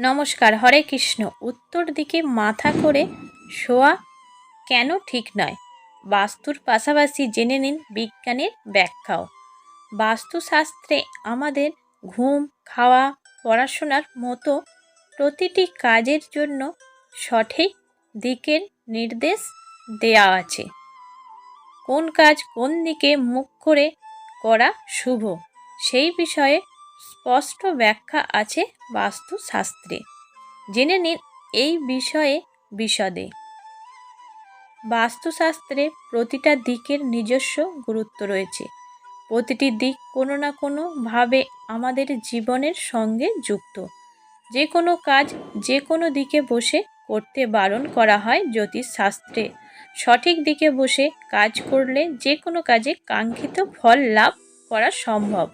নমস্কার, হরে কৃষ্ণ। উত্তর দিকে মাথা করে শোয়া কেন ঠিক নয়? বাস্তুর পাশাপাশি জেনে নিন বিজ্ঞানের ব্যাখ্যাও। বাস্তুশাস্ত্রে আমাদের ঘুম, খাওয়া, পড়াশোনার মতো প্রতিটি কাজের জন্য সঠিক দিকের নির্দেশ দেয়া আছে। কোন কাজ কোন দিকে মুখ করে করা শুভ? সেই বিষয়ে স্পষ্ট ব্যাখ্যা আছে বাস্তুশাস্ত্রে। জেনে নিন এই বিষয়ে বিশদে। বাস্তুশাস্ত্রে প্রতিটা দিকের নিজস্ব গুরুত্ব রয়েছে। প্রতিটি দিক কোনো না কোনোভাবে আমাদের জীবনের সঙ্গে যুক্ত। যে কোনো কাজ যে কোনো দিকে বসে করতে বারণ করা হয় জ্যোতিষশাস্ত্রে। সঠিক দিকে বসে কাজ করলে যে কোনো কাজে কাঙ্ক্ষিত ফল লাভ করা সম্ভব।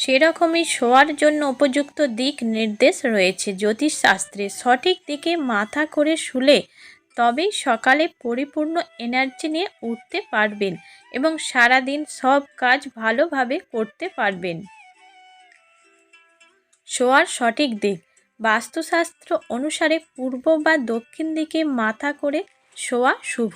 সেরকমই শোয়ার জন্য উপযুক্ত দিক নির্দেশ রয়েছে। জ্যোতিষশাস্ত্রে সঠিক দিকে মাথা করে শুলে তবেই সকালে পরিপূর্ণ এনার্জি নিয়ে উঠতে পারবেন এবং সারাদিন সব কাজ ভালোভাবে করতে পারবেন। শোয়ার সঠিক দিক। বাস্তুশাস্ত্র অনুসারে পূর্ব বা দক্ষিণ দিকে মাথা করে শোয়া শুভ।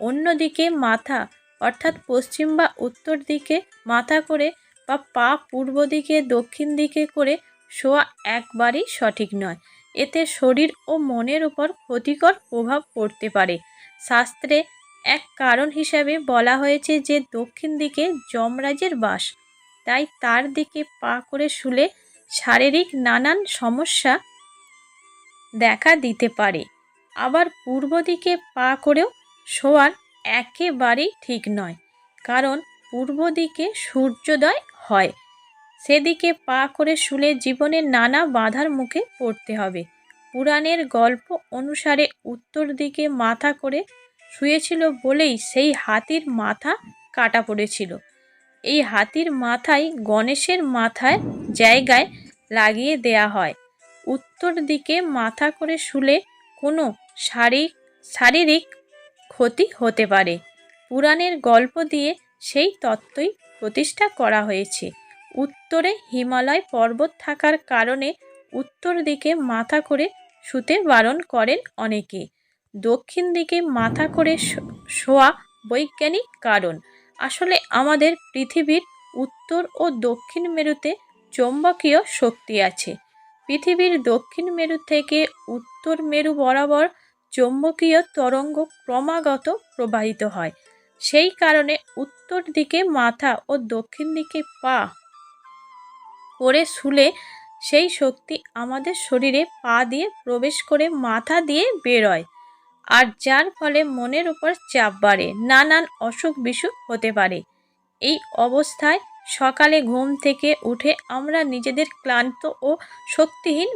অন্যদিকে মাথা, অর্থাৎ পশ্চিম বা উত্তর দিকে মাথা করে বা পা পূর্ব দিকে, দক্ষিণ দিকে করে শোয়া একবারই সঠিক নয়। এতে শরীর ও মনের উপর ক্ষতিকর প্রভাব পড়তে পারে। শাস্ত্রে এক কারণ হিসাবে বলা হয়েছে যে, দক্ষিণ দিকে যমরাজের বাস, তাই তার দিকে পা করে শুলে শারীরিক নানান সমস্যা দেখা দিতে পারে। আবার পূর্ব দিকে পা করেও শোয়ার একেবারেই ঠিক নয়, কারণ পূর্ব দিকে সূর্যোদয় হয়। সেদিকে পা করে শুলে জীবনের নানা বাধার মুখে পড়তে হবে। পুরাণের গল্প অনুসারে উত্তর দিকে মাথা করে শুয়েছিল বলেই সেই হাতির মাথা কাটা পড়েছিল। এই হাতির মাথায় গণেশের মাথায় জায়গায় লাগিয়ে দেয়া হয়। উত্তর দিকে মাথা করে শুলে কোনো শারীরিক শারীরিক ক্ষতি হতে পারে। পুরাণের গল্প দিয়ে সেই তত্ত্বই প্রতিষ্ঠা করা হয়েছে। উত্তরে হিমালয় পর্বত থাকার কারণে উত্তর দিকে মাথা করে শুতে বারণ করেন অনেকে। দক্ষিণ দিকে মাথা করে শোয়া বৈজ্ঞানিক কারণ। আসলে আমাদের পৃথিবীর উত্তর ও দক্ষিণ মেরুতে চৌম্বকীয় শক্তি আছে। পৃথিবীর দক্ষিণ মেরু থেকে উত্তর মেরু বরাবর চৌম্বকীয় তরঙ্গ ক্রমাগত প্রবাহিত হয়। সেই কারণে উত্তর দিকে মাথা ও দক্ষিণ দিকে পা করে শুলে সেই শক্তি আমাদের শরীরে পা দিয়ে প্রবেশ করে মাথা দিয়ে বেরোয়। আর যার ফলে মনের উপর চাপ বাড়ে, নানান অসুখ বিসুখ হতে পারে। এই অবস্থায় সকালে ঘুম থেকে উঠে আমরা নিজেদের ক্লান্ত ও শক্তিহীন